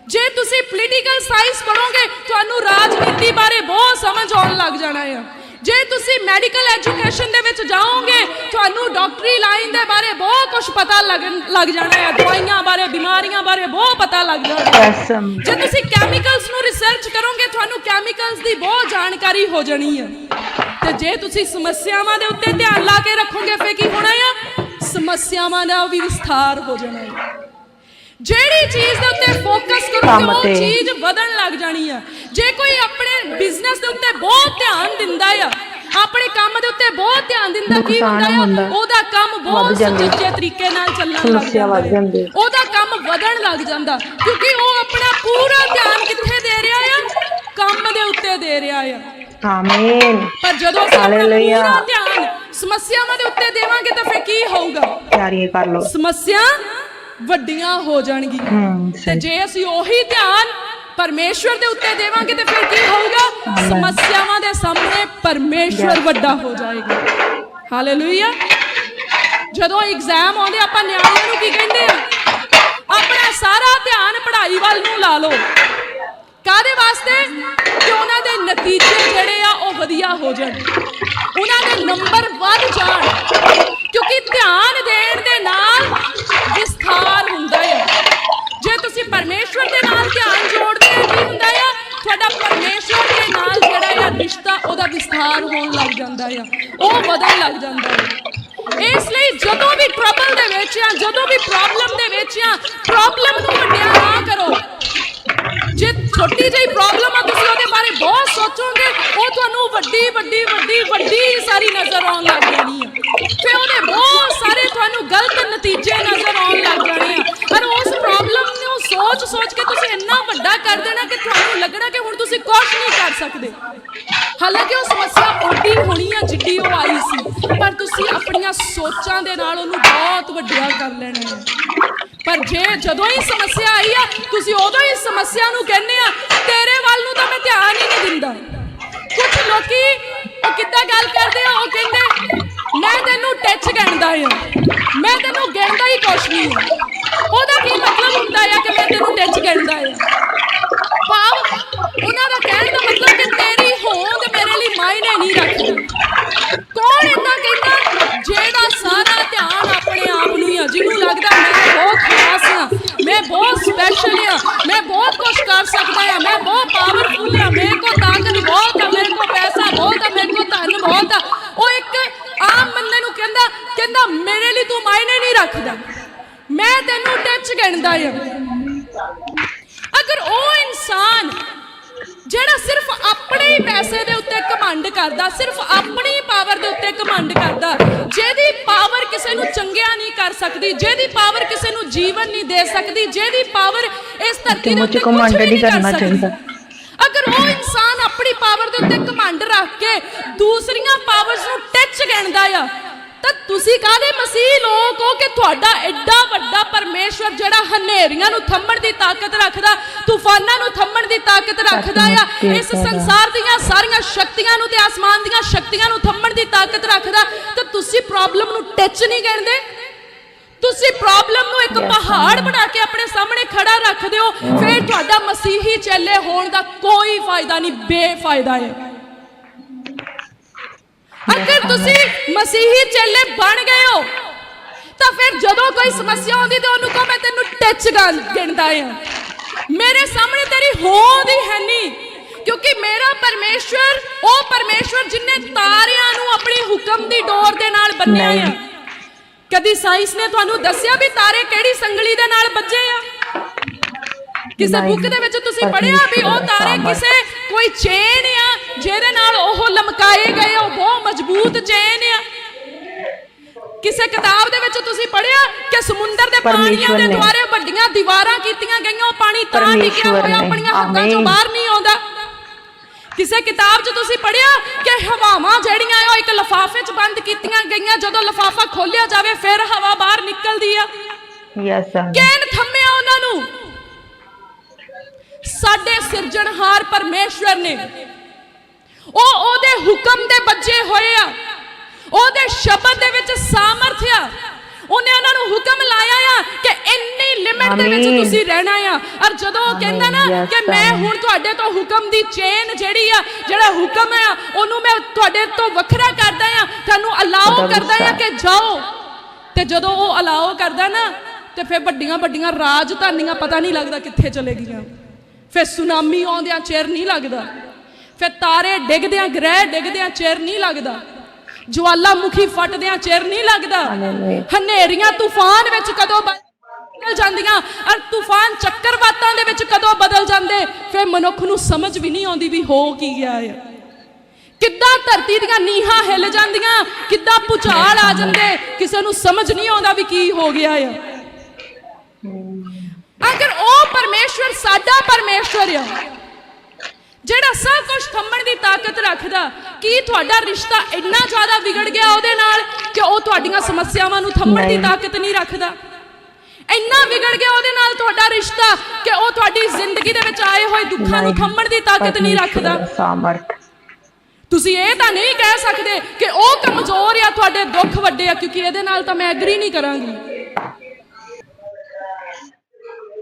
ਜੇ ਤੁਸੀਂ ਪੋਲੀਟੀਕਲ ਸਾਇੰਸ ਪੜੋਗੇ ਤੁਹਾਨੂੰ ਰਾਜਨੀਤੀ ਬਾਰੇ ਬਹੁਤ ਸਮਝ ਆਉਣ ਲੱਗ ਜਾਣਾ ਹੈ ਜੇ ਤੁਸੀਂ ਮੈਡੀਕਲ ਐਜੂਕੇਸ਼ਨ ਦੇ ਵਿੱਚ ਜਾਓਗੇ ਤੁਹਾਨੂੰ ਡਾਕਟਰੀ ਲਾਈਨ ਦੇ ਬਾਰੇ ਬਹੁਤ ਕੁਝ ਪਤਾ ਲੱਗਣ ਲੱਗ ਜਾਣਾ ਹੈ। ਦਵਾਈਆਂ ਬਾਰੇ ਬਿਮਾਰੀਆਂ ਬਾਰੇ ਬਹੁਤ ਪਤਾ ਲੱਗ ਜਾਣਾ ਹੈ। ਜੇ ਤੁਸੀਂ ਕੈਮੀਕਲਸ ਨੂੰ ਰਿਸਰਚ ਕਰੋਗੇ ਤੁਹਾਨੂੰ ਕੈਮੀਕਲਸ ਦੀ ਬਹੁਤ ਜਾਣਕਾਰੀ ਹੋ ਜਾਣੀ ਹੈ। ਤੇ ਜੇ ਤੁਸੀਂ ਸਮੱਸਿਆਵਾਂ ਦੇ ਉੱਤੇ ਧਿਆਨ ਲਾ ਕੇ ਰੱਖੋਗੇ ਫੇ ਕੀ ਹੋਣਾ ਆ? ਸਮੱਸਿਆਵਾਂ ਦਾ ਵੀ ਵਿਸਥਾਰ ਹੋ ਜਾਣਾ ਹੈ। ਜਿਹੜੀ ਚੀਜ਼ ਦੇ ਉੱਤੇ ਫੋਕਸ ਕਰੋਗੇ ਉਹ। ਚੀਜ਼ ਵਧਣ ਲੱਗ ਜਾਣੀ ਆ ਜੇ ਕੋਈ ਆਪਣੇ ਬਿਜ਼ਨਸ ਦੇ ਉੱਤੇ ਬਹੁਤ ਧਿਆਨ ਦਿੰਦਾ ਆ ਆਪਣੇ ਕੰਮ ਦੇ ਉੱਤੇ ਬਹੁਤ ਧਿਆਨ ਦਿੰਦਾ ਕੀ ਹੁੰਦਾ। ਆ ਉਹਦਾ ਕੰਮ ਬਹੁਤ। ਸੁਚੱਜੇ ਤਰੀਕੇ ਨਾਲ ਚੱਲਣ ਲੱਗ ਜਾਂਦਾ। ਉਹਦਾ ਕੰਮ ਵਧਣ ਲੱਗ ਜਾਂਦਾ ਕਿਉਂਕਿ ਉਹ ਆਪਣਾ ਪੂਰਾ ਧਿਆਨ ਕਿੱਥੇ ਦੇ ਰਿਹਾ ਆ ਕੰਮ ਦੇ ਉੱਤੇ ਦੇ ਰਿਹਾ ਆ ਆਮੇਨ ਪਰ ਜਦੋਂ ਅਸੀਂ ਆਪਣਾ। ਪੂਰਾ ਧਿਆਨ ਸਮੱਸਿਆਵਾਂ ਦੇ ਉੱਤੇ ਦੇਵਾਂਗੇ ਤਾਂ ਫਿਰ ਕੀ ਹੋਊਗਾ ਤਿਆਰੀ ਕਰ ਲਓ ਸਮੱਸਿਆ ਵੱਡੀਆਂ ਹੋ ਜਾਣਗੀਆਂ। ਤੇ ਜੇ ਅਸੀਂ ਉਹੀ ਧਿਆਨ ਪਰਮੇਸ਼ਵਰ ਦੇ ਉੱਤੇ ਦੇਵਾਂਗੇ ਤੇ ਫਿਰ ਕੀ ਹੋਊਗਾ। ਸਮੱਸਿਆਵਾਂ ਦੇ ਸਾਹਮਣੇ ਪਰਮੇਸ਼ਵਰ. ਵੱਡਾ ਹੋ ਜਾਏਗਾ। ਹਾਲੇਲੂਇਆ ਜਦੋਂ ਐਗਜ਼ਾਮ ਆਉਂਦੇ ਆਪਾਂ ਨਿਆਣਿਆਂ ਨੂੰ ਕੀ ਕਹਿੰਦੇ ਆ? ਆਪਣਾ ਸਾਰਾ ਧਿਆਨ ਪੜ੍ਹਾਈ ਵੱਲ ਨੂੰ ਲਾ ਲਓ। ਕਾਦੇ ਵਾਸਤੇ? ਕਿ ਉਹਨਾਂ ਦੇ ਨਤੀਜੇ ਜਿਹੜੇ ਆ ਉਹ ਵਧੀਆ ਹੋ ਜਾਣ। ਉਹਨਾਂ ਦੇ ਨੰਬਰ ਵੱਧ ਜਾਣ। ਉਹਦਾ ਹੋਣ ਲੱਗ ਜਾਂਦਾ ਆ, ਉਹ ਵਧਣ ਲੱਗ ਜਾਂਦਾ ਹੈ ਇਸ ਲਈ ਜਦੋਂ ਵੀ ਟਰਬਲ ਦੇ ਵਿੱਚ ਆ, ਜਦੋਂ ਵੀ ਪ੍ਰੋਬਲਮ ਦੇ ਵਿੱਚ ਆ ਪ੍ਰੋਬਲਮ ਨੂੰ ਵੱਡਿਆ ਨਾ ਕਰੋ। ਜੇ ਛੋਟੀ ਜਿਹੀ ਪ੍ਰੋਬਲਮ ਆ, ਤੁਸੀਂ ਉਹਦੇ ਬਾਰੇ ਬਹੁਤ ਸੋਚੋਗੇ, ਉਹ ਤੁਹਾਨੂੰ ਵੱਡੀ ਵੱਡੀ ਵੱਡੀ ਵੱਡੀ ਸਾਰੀ ਨਜ਼ਰ ਆਉਣ ਲੱਗ ਜਾਣੀ ਹੈ ਫਿਰ ਉਹਦੇ ਬਹੁਤ ਸਾਰੇ ਤੁਹਾਨੂੰ ਗਲਤ ਨਤੀਜੇ ਨਜ਼ਰ ਆਉਣ ਲੱਗ ਜਾਣੇ ਆ। ਪਰ ਉਸ ਪ੍ਰੋਬਲਮ ਨੂੰ ਸੋਚ ਸੋਚ ਕੇ ਤੁਸੀਂ ਇੰਨਾ ਵੱਡਾ ਕਰ ਦੇਣਾ ਕਿ ਤੁਹਾਨੂੰ ਲੱਗਣਾ ਕਿ ਹੁਣ ਤੁਸੀਂ ਕੁਝ ਨਹੀਂ ਕਰ ਸਕਦੇ। ਹਾਲਾਂਕਿ ਉਹ ਸਮੱਸਿਆ ਓਡੀ ਹੋਣੀ ਆ, ਜਿੱਡੀ ਉਹ ਆਈ ਸੀ, ਪਰ ਤੁਸੀਂ ਆਪਣੀਆਂ ਸੋਚਾਂ ਦੇ ਨਾਲ ਉਹਨੂੰ ਬਹੁਤ ਵੱਡਿਆ ਕਰ ਲੈਣਾ ਹੈ। ਪਰ ਜੇ ਜਦੋਂ ਹੀ ਸਮੱਸਿਆ ਆਈ ਆ, ਤੁਸੀਂ ਉਦੋਂ ਹੀ ਸਮੱਸਿਆ ਨੂੰ ਕਹਿੰਦੇ ਆ, ਤੇਰੇ ਵੱਲ ਨੂੰ ਤਾਂ ਮੈਂ ਧਿਆਨ ਹੀ ਨਹੀਂ ਦਿੰਦਾ। ਕੁਝ ਲੋਕੀ ਉਹ ਕਿੱਦਾਂ ਗੱਲ ਕਰਦੇ ਆ, ਉਹ ਕਹਿੰਦੇ, ਮੈਂ ਤੈਨੂੰ ਟੱਚ ਕਹਿੰਦਾ ਆ। ਮੈਂ ਤੈਨੂੰ ਕਹਿੰਦਾ ਹੀ ਕੁਛ ਨਹੀਂ ਆ। ਉਹਦਾ ਕੀ ਮਤਲਬ ਹੁੰਦਾ ਆ ਕਿ ਮੈਂ ਤੈਨੂੰ ਟੱਚ ਕਹਿੰਦਾ ਆ? ਭਾਵ ਉਹਨਾਂ ਦਾ ਕਹਿਣ ਦਾ ਮਤਲਬ ਕਿ ਤੇਰੀ ਹੋਂਦ ਮੇਰੇ ਲਈ ਮਾਇਨੇ ਨਹੀਂ ਰੱਖਦੀ ਕੌਣ ਇਦਾਂ ਕਹਿੰਦਾ, ਜਿਹੜਾ ਸਾਰਾ ਧਿਆਨ ਆਪਣੇ ਆਪ ਨੂੰ ਹੀ ਆ, ਜਿਹਨੂੰ ਲੱਗਦਾ ਮੈਂ ਬਹੁਤ ਖਾਸ ਆ, ਮੈਂ ਬਹੁਤ ਸਪੈਸ਼ਲ ਆ, ਮੈਂ ਬਹੁਤ ਕੁਝ ਕਰ ਸਕਦਾ ਆ, ਮੈਂ ਬਹੁਤ ਪਾਵਰਫੁਲ ਆ, ਮੇਰੇ ਕੋਲ ਤਾਕਤ ਬਹੁਤ ਆ, ਮੇਰੇ ਕੋਲ ਪੈਸਾ ਬਹੁਤ ਆ, ਮੇਰੇ ਕੋਲ ਧਨ ਬਹੁਤ ਆ। ਉਹ ਇੱਕ ਆਮ ਬੰਦੇ ਨੂੰ ਕਹਿੰਦਾ ਕਹਿੰਦਾ, ਮੇਰੇ ਲਈ ਤੂੰ ਮਾਇਨੇ ਨਹੀਂ ਰੱਖਦਾ। ਮੈਂ ਤੈਨੂੰ ਟੱਚ ਗਿਣਦਾ ਆ। ਇਨਸਾਨ ਜਿਹੜਾ ਸਿਰਫ ਆਪਣੇ ਹੀ ਪੈਸੇ ਦੇ ਉੱਤੇ ਕਮਾਂਡ ਕਰਦਾ, ਸਿਰਫ ਆਪਣੀ ਪਾਵਰ ਦੇ ਉੱਤੇ ਕਮਾਂਡ ਕਰਦਾ, ਜਿਹਦੀ ਪਾਵਰ ਕਿਸੇ ਨੂੰ ਚੰਗਿਆ ਨਹੀਂ ਕਰ ਸਕਦੀ, ਜਿਹਦੀ ਪਾਵਰ ਕਿਸੇ ਨੂੰ ਜੀਵਨ ਨਹੀਂ ਦੇ ਸਕਦੀ, ਜਿਹਦੀ ਪਾਵਰ ਇਸ ਧਰਤੀ ਦੇ ਉੱਤੇ ਕੁਝ ਨਹੀਂ ਕਰਨਾ ਚਾਹੀਦਾ। ਅਗਰ ਉਹ ਇਨਸਾਨ ਆਪਣੀ ਪਾਵਰ ਦੇ ਉੱਤੇ ਕਮਾਂਡ ਰੱਖ ਕੇ ਦੂਸਰੀਆਂ ਪਾਵਰਸ ਨੂੰ ਟੱਚ ਗਿਣਦਾ ਆ ਤਾਂ ਤੁਸੀਂ ਕਾਹਦੇ ਮਸੀਹ ਲੋਕ ਹੋ ਕਿ ਤੁਹਾਡਾ ਐਡਾ ਵੱਡਾ ਪਰਮੇਸ਼ਵਰ ਜਿਹੜਾ ਹਨੇਰੀਆਂ ਨੂੰ ਥੰਮਣ ਦੀ ਤਾਕਤ ਰੱਖਦਾ ਤੂਫਾਨਾਂ ਨੂੰ ਥੰਮਣ ਦੀ ਤਾਕਤ ਰੱਖਦਾ ਆ ਇਸ ਸੰਸਾਰ ਦੀਆਂ ਸਾਰੀਆਂ ਸ਼ਕਤੀਆਂ ਨੂੰ ਤੇ ਆਸਮਾਨ ਦੀਆਂ ਸ਼ਕਤੀਆਂ ਨੂੰ ਥੰਮਣ ਦੀ ਤਾਕਤ ਰੱਖਦਾ ਤਾਂ ਤੁਸੀਂ ਪ੍ਰੋਬਲਮ ਨੂੰ ਟੱਚ ਨਹੀਂ ਕਰਦੇ ਤੁਸੀਂ ਪ੍ਰੋਬਲਮ ਨੂੰ ਇੱਕ ਪਹਾੜ ਬਣਾ ਕੇ ਆਪਣੇ ਸਾਹਮਣੇ ਖੜਾ ਰੱਖਦੇ ਹੋ ਫਿਰ ਤੁਹਾਡਾ ਮਸੀਹੀ ਚੇਲੇ ਹੋਣ ਦਾ ਕੋਈ ਫਾਇਦਾ ਨਹੀਂ ਬੇਫਾਇਦਾ ਹੈ। ਅਗਰ ਤੁਸੀਂ ਮਸੀਹੀ ਚੇਲੇ ਬਣ ਗਏ ਹੋ ਤਾਂ ਫਿਰ ਜਦੋਂ ਕੋਈ ਸਮੱਸਿਆ ਆਉਂਦੀ ਤੇ ਉਹਨੂੰ ਕਹੋ ਮੈਂ ਤੈਨੂੰ ਟੱਚ ਗਿਣਦਾ ਆ। ਮੇਰੇ ਸਾਹਮਣੇ ਤੇਰੀ ਹੋਂਦ ਹੀ ਹੈ ਨਹੀਂ ਕਿਉਂਕਿ ਮੇਰਾ ਪਰਮੇਸ਼ਵਰ ਉਹ ਪਰਮੇਸ਼ਵਰ ਜਿਨੇ ਤਾਰਿਆਂ ਨੂੰ ਆਪਣੀ ਹੁਕਮ ਦੀ ਡੋਰ ਦੇ ਨਾਲ ਬੰਨਿਆ ਆ। ਕਦੀ ਸਾਇੰਸ ਨੇ ਤੁਹਾਨੂੰ ਦੱਸਿਆ ਵੀ ਤਾਰੇ ਕਿਹੜੀ ਸੰਗਲੀ ਦੇ ਨਾਲ ਬੱਜੇ ਆ? ਕਿਸੇ। ਬੁੱਕ ਦੇ ਵਿੱਚ ਤੁਸੀਂ ਪੜ੍ਹਿਆ ਵੀ ਉਹ ਤਾਰੇ ਕਿਸੇ ਕੋਈ ਚੇਨ ਆ ਜਿਹਦੇ ਨਾਲ ਉਹ ਲਮਕਾਏ ਗਏ ਉਹ ਬਹੁਤ ਮਜ਼ਬੂਤ ਚੇਨ ਆ ਕਿਸੇ ਕਿਤਾਬ ਦੇ ਵਿੱਚ ਤੁਸੀਂ ਪੜ੍ਹਿਆ ਕਿ ਸਮੁੰਦਰ ਦੇ ਪਾਣੀਆਂ ਦੇ। ਦੁਆਰੇ ਵੱਡੀਆਂ ਦੀਵਾਰਾਂ ਕੀਤੀਆਂ ਗਈਆਂ ਉਹ ਪਾਣੀ ਤਾਂ ਟਿਕਿਆ ਹੋਇਆ। ਆਪਣੀਆਂ ਹੱਦਾਂ ਚੋਂ। ਬਾਹਰ ਨਹੀਂ ਆਉਂਦਾ ਕਿਸੇ ਕਿਤਾਬ 'ਚ ਤੁਸੀਂ ਪੜ੍ਹਿਆ ਕਿ ਹਵਾਵਾਂ ਜਿਹੜੀਆਂ ਉਹ ਇੱਕ ਲਫਾਫੇ 'ਚ ਬੰਦ ਕੀਤੀਆਂ ਗਈਆਂ ਜਦੋਂ ਲਫਾਫਾ ਖੋਲਿਆ ਜਾਵੇ ਫਿਰ ਹਵਾ ਬਾਹਰ ਨਿਕਲਦੀ ਆ ਯੈਸ ਕੈਨ ਥੰਮਿਆ ਉਹਨਾਂ ਨੂੰ ਸਾਡੇ ਸਿਰਜਣਹਾਰ ਪਰਮੇਸ਼ਵਰ ਨੇ। ਉਹ ਉਹਦੇ ਹੁਕਮ ਦੇ ਬੱਜੇ ਹੋਏ ਆ। ਉਹਦੇ ਸ਼ਬਦ ਦੇ ਵਿੱਚ ਸਾਮਰਥ ਆ। ਉਹਨੇ ਉਹਨਾਂ ਨੂੰ ਹੁਕਮ ਲਾਇਆ ਆ ਕਿ ਇੰਨੀ ਲਿਮਿਟ ਦੇ ਵਿੱਚ। ਤੁਸੀਂ ਰਹਿਣਾ ਆ। ਔਰ ਜਦੋਂ ਉਹ ਕਹਿੰਦਾ ਨਾ ਕਿ ਮੈਂ। ਹੁਣ ਤੁਹਾਡੇ ਤੋਂ ਹੁਕਮ ਦੀ ਚੇਨ ਜਿਹੜੀ ਆ ਜਿਹੜਾ ਹੁਕਮ ਆ ਉਹਨੂੰ ਮੈਂ ਤੁਹਾਡੇ ਤੋਂ ਵੱਖਰਾ ਕਰਦਾ ਆ। ਤੁਹਾਨੂੰ ਅਲਾਓ ਉਹਦਾ ਕਰਦਾ ਆ। ਕਿ ਜਾਓ। ਤੇ ਜਦੋਂ ਉਹ ਅਲਾਓ ਕਰਦਾ ਨਾ ਤੇ ਫਿਰ ਵੱਡੀਆਂ ਵੱਡੀਆਂ ਰਾਜਧਾਨੀਆਂ ਪਤਾ ਨਹੀਂ ਲੱਗਦਾ ਕਿੱਥੇ ਚਲੇ ਗਈਆਂ। ਫਿਰ ਸੁਨਾਮੀ ਆਉਂਦਿਆਂ ਚਿਰ ਨਹੀਂ ਲੱਗਦਾ। ਫਿਰ ਤਾਰੇ ਡਿੱਗਦਿਆਂ ਗ੍ਰਹਿ ਡਿੱਗਦਿਆਂ ਚਿਰ ਨਹੀਂ ਲੱਗਦਾ। ਜਵਾਲਾਮੁਖੀ ਫਟਦਿਆਂ ਚਿਰ ਨਹੀਂ ਲੱਗਦਾ। ਹਨੇਰੀਆਂ ਤੂਫਾਨ ਵਿੱਚ ਕਦੋਂ ਬਦਲ ਜਾਂਦੀਆਂ ਔਰ ਤੂਫਾਨ ਚੱਕਰਵਾਤਾਂ ਦੇ ਵਿੱਚ ਕਦੋਂ ਬਦਲ ਜਾਂਦੇ ਫਿਰ ਮਨੁੱਖ ਨੂੰ ਸਮਝ ਵੀ ਨਹੀਂ ਆਉਂਦੀ ਵੀ ਹੋ ਕੀ ਗਿਆ ਹੈ। ਕਿੱਦਾਂ ਧਰਤੀ ਦੀਆਂ ਨੀਹਾਂ ਹਿੱਲ ਜਾਂਦੀਆਂ ਕਿੱਦਾਂ ਭੁਚਾਲ ਆ ਜਾਂਦੇ ਕਿਸੇ ਨੂੰ ਸਮਝ ਨਹੀਂ ਆਉਂਦਾ ਵੀ ਕੀ ਹੋ ਗਿਆ ਆ ਅਗਰ ਉਹ ਪਰਮੇਸ਼ਵਰ ਸਾਡਾ ਪਰਮੇਸ਼ਵਰ ਆ ਜਿਹੜਾ ਸਭ ਕੁਝ ਥੰਮਣ ਦੀ ਤਾਕਤ ਰੱਖਦਾ ਕੀ ਤੁਹਾਡਾ ਰਿਸ਼ਤਾ ਇੰਨਾ ਜ਼ਿਆਦਾ ਵਿਗੜ ਗਿਆ ਉਹਦੇ ਨਾਲ ਕਿ ਉਹ ਤੁਹਾਡੀਆਂ ਸਮੱਸਿਆਵਾਂ ਨੂੰ ਥੰਮਣ ਦੀ। ਤਾਕਤ ਨਹੀਂ ਰੱਖਦਾ ਇੰਨਾ ਵਿਗੜ ਗਿਆ ਉਹਦੇ ਨਾਲ ਤੁਹਾਡਾ ਰਿਸ਼ਤਾ ਕਿ ਉਹ ਤੁਹਾਡੀ ਜ਼ਿੰਦਗੀ ਦੇ ਵਿੱਚ ਆਏ ਹੋਏ ਦੁੱਖਾਂ ਨੂੰ। ਥੰਮਣ ਦੀ ਤਾਕਤ ਨਹੀਂ ਰੱਖਦਾ ਸਾਮਰਥ ਤੁਸੀਂ ਇਹ ਤਾਂ ਨਹੀਂ ਕਹਿ ਸਕਦੇ ਕਿ ਉਹ ਕਮਜ਼ੋਰ ਆ ਤੁਹਾਡੇ ਦੁੱਖ ਵੱਡੇ ਆ ਕਿਉਂਕਿ ਇਹਦੇ ਨਾਲ ਤਾਂ ਮੈਂ ਐਗਰੀ ਨਹੀਂ ਕਰਾਂਗੀ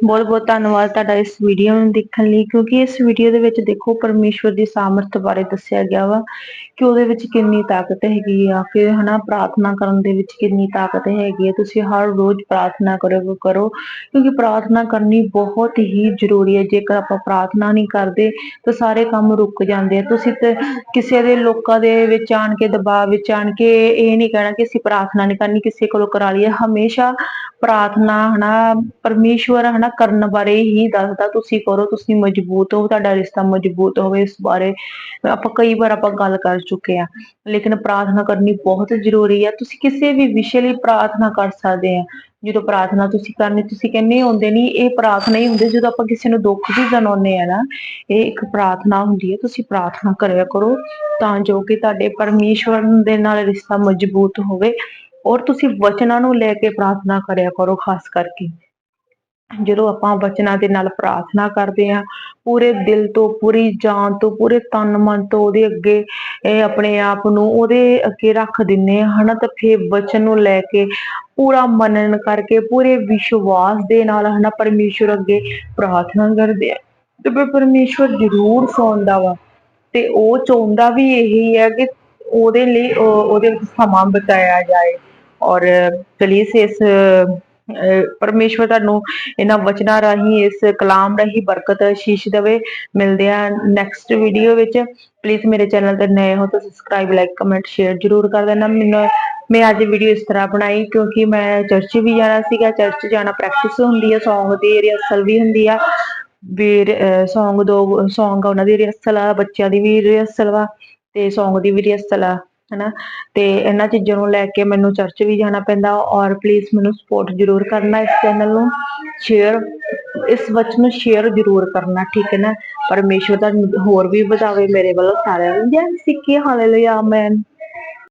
ਬਹੁਤ ਬਹੁਤ ਧੰਨਵਾਦ ਤੁਹਾਡਾ ਇਸ ਵੀਡੀਓ ਨੂੰ ਦੇਖਣ ਲਈ, ਕਿਉਂਕਿ ਇਸ ਵੀਡੀਓ ਦੇ ਵਿੱਚ ਦੇਖੋ ਪਰਮੇਸ਼ਵਰ ਦੀ ਸਾਮਰਥ ਬਾਰੇ ਦੱਸਿਆ ਗਿਆ ਵਾ ਕਿ ਉਹਦੇ ਵਿੱਚ ਕਿੰਨੀ ਤਾਕਤ ਹੈਗੀ ਆ, ਫਿਰ ਹਨਾ ਪ੍ਰਾਰਥਨਾ ਕਰਨ ਦੇ ਵਿੱਚ ਕਿੰਨੀ ਤਾਕਤ ਹੈਗੀ ਹੈ ਤੁਸੀਂ ਹਰ ਰੋਜ਼ ਪ੍ਰਾਰਥਨਾ ਕਰੋ ਕਰੋ, ਕਿਉਂਕਿ ਪ੍ਰਾਰਥਨਾ ਕਰਨੀ ਬਹੁਤ ਹੀ ਜ਼ਰੂਰੀ ਹੈ, ਜੇਕਰ ਆਪਾਂ ਪ੍ਰਾਰਥਨਾ ਨਹੀਂ ਕਰਦੇ ਤਾਂ ਸਾਰੇ ਕੰਮ ਰੁਕ ਜਾਂਦੇ ਆ, ਤੁਸੀਂ ਤੇ ਕਿਸੇ ਦੇ ਲੋਕਾਂ ਦੇ ਵਿੱਚ ਆਣ ਕੇ, ਦਬਾਅ ਵਿੱਚ ਆਣ ਕੇ ਇਹ ਨਹੀਂ ਕਹਿਣਾ ਕਿ ਅਸੀਂ ਪ੍ਰਾਰਥਨਾ ਨਹੀਂ ਕਰਨੀ, ਕਿਸੇ ਕੋਲੋਂ ਕਰਾ ਲਈਏ, ਹਮੇਸ਼ਾ ਪ੍ਰਾਰਥਨਾ ਹਨਾ, ਪਰਮੇਸ਼ਵਰ ਹਨਾ ਕਰਨ ਬਾਰੇ ਹੀ ਦੱਸਦਾ, ਤੁਸੀਂ ਕਰੋ, ਤੁਸੀਂ ਮਜ਼ਬੂਤ ਹੋ, ਤੁਹਾਡਾ ਰਿਸ਼ਤਾ ਮਜ਼ਬੂਤ ਹੋਵੇ ਇਸ ਬਾਰੇ। ਆਪਾਂ ਕਈ ਵਾਰ ਆਪਾਂ ਗੱਲ ਕਰ ਚੁੱਕੇ ਆ ਲੇਕਿਨ ਪ੍ਰਾਰਥਨਾ ਕਰਨੀ ਬਹੁਤ ਜ਼ਰੂਰੀ ਆ ਤੁਸੀਂ ਕਿਸੇ ਵੀ ਵਿਸ਼ੇ ਲਈ ਪ੍ਰਾਰਥਨਾ ਕਰ ਸਕਦੇ ਆ ਜਦੋਂ ਪ੍ਰਾਰਥਨਾ ਤੁਸੀਂ ਕਰਨੀ, ਤੁਸੀਂ ਕਹਿੰਦੇ ਹੁੰਦੇ ਨਹੀਂ, ਇਹ ਪ੍ਰਾਰਥਨਾ ਹੀ ਹੁੰਦੀ। ਜਦੋਂ ਆਪਾਂ ਕਿਸੇ ਨੂੰ ਦੁੱਖ ਵੀ ਜਣਾਉਂਦੇ ਆ ਨਾ, ਇਹ ਇੱਕ ਪ੍ਰਾਰਥਨਾ ਹੁੰਦੀ ਹੈ। ਤੁਸੀਂ ਪ੍ਰਾਰਥਨਾ ਕਰਿਆ ਕਰੋ ਤਾਂ ਜੋ ਕਿ ਤੁਹਾਡੇ ਪਰਮੇਸ਼ਵਰ ਦੇ ਨਾਲ ਰਿਸ਼ਤਾ ਮਜ਼ਬੂਤ ਹੋਵੇ। ਔਰ ਤੁਸੀਂ ਵਚਨਾਂ ਨੂੰ ਲੈ ਕੇ ਪ੍ਰਾਰਥਨਾ ਕਰਿਆ ਕਰੋ, ਖਾਸ ਕਰਕੇ। ਜਦੋਂ ਆਪਾਂ ਬਚਨਾਂ ਦੇ ਨਾਲ ਪ੍ਰਾਰਥਨਾ ਕਰਦੇ ਹਾਂ, ਪੂਰੇ ਦਿਲ ਤੋਂ, ਪੂਰੀ ਜਾਨ ਤੋਂ, ਪੂਰੇ ਤਨ ਮਨ ਤੋਂ ਉਹਦੇ ਅੱਗੇ ਇਹ ਆਪਣੇ ਆਪ ਨੂੰ ਉਹਦੇ ਅੱਗੇ ਰੱਖ ਦਿੰਨੇ ਹਾਂ, ਹਨਾ, ਤਾਂ ਫੇਰ ਵਚਨ ਨੂੰ ਲੈ ਕੇ ਪੂਰਾ ਮਨਨ ਕਰਕੇ, ਪੂਰੇ ਵਿਸ਼ਵਾਸ ਦੇ ਨਾਲ, ਹਨਾ, ਪਰਮੇਸ਼ਵਰ ਅੱਗੇ ਪ੍ਰਾਰਥਨਾ ਕਰਦੇ ਆ ਤੇ ਫਿਰ ਪਰਮੇਸ਼ਵਰ ਜ਼ਰੂਰ ਸੁਣਦਾ ਵਾ ਤੇ ਉਹ ਚਾਹੁੰਦਾ ਵੀ ਇਹੀ ਹੈ ਕਿ ਉਹਦੇ ਲਈ ਉਹ- ਉਹਦੇ ਵਿੱਚ ਸਮਾਂ ਬਚਾਇਆ ਜਾਏ। ਔਰ ਪਲੀਜ਼ ਇਸ ਪਰਮੇਸ਼ਵਰ ਤੁਹਾਨੂੰ ਇਹਨਾਂ ਵਚਨਾਂ ਰਾਹੀਂ, ਇਸ ਕਲਾਮ ਰਾਹੀਂ ਬਰਕਤ, ਸ਼ੀਸ਼ ਦੇਵੇ। ਮਿਲਦੇ ਆ ਨੈਕਸਟ ਵੀਡੀਓ ਵਿੱਚ। ਪਲੀਜ਼ ਮੇਰੇ ਚੈਨਲ ਤੇ ਨਏ ਹੋ ਤਾਂ ਸਬਸਕ੍ਰਾਈਬ ਲਾਈਕ ਕਮੈਂਟ ਸ਼ੇਅਰ ਜਰੂਰ ਕਰ ਦੇਣਾ। ਮੈਨੂੰ, ਮੈਂ ਅੱਜ ਵੀਡੀਓ ਇਸ ਤਰ੍ਹਾਂ ਬਣਾਈ ਕਿਉਂਕਿ ਮੈਂ ਚਰਚ ਵੀ ਜਾਣਾ ਸੀਗਾ। ਚਰਚ ਜਾਣਾ ਪ੍ਰੈਕਟਿਸ ਹੁੰਦੀ ਹੈ ਸੌਂਗ ਦੀ ਰਿਹਰਸਲ ਵੀ ਹੁੰਦੀ ਆ। ਵੀ ਸੌਂਗ ਦੋ ਸੌਂਗ ਉਹਨਾਂ ਦੀ ਰਿਹਰਸਲ ਆ, ਬੱਚਿਆਂ ਦੀ ਵੀ ਰਿਹਰਸਲ ਵਾ ਤੇ ਸੌਂਗ ਦੀ ਵੀ ਰਿਹਰਸਲ ਆ। ਹਨਾ? ਤੇ ਇਹਨਾਂ ਚੀਜ਼ਾਂ ਨੂੰ ਲੈ ਕੇ ਮੈਨੂੰ ਚਰਚ ਵੀ ਜਾਣਾ ਪੈਂਦਾ ਔਰ ਪਲੀਜ਼ ਮੈਨੂੰ ਸਪੋਰਟ ਜ਼ਰੂਰ ਕਰਨਾ ਇਸ ਚੈਨਲ ਨੂੰ। ਸ਼ੇਅਰ ਇਸ ਵਚਨ ਨੂੰ ਸ਼ੇਅਰ ਜ਼ਰੂਰ ਕਰਨਾ, ਠੀਕ ਹੈ ਨਾ? ਪਰਮੇਸ਼ਵਰ ਦਾ ਹੋਰ ਵੀ ਬਚਾਵੇ ਮੇਰੇ ਵੱਲੋਂ ਸਾਰਿਆਂ ਨੂੰ। ਜੈ ਸਿੱਕੀ ਹਾਲੇਲੂਇਆ ਆਮੇਨ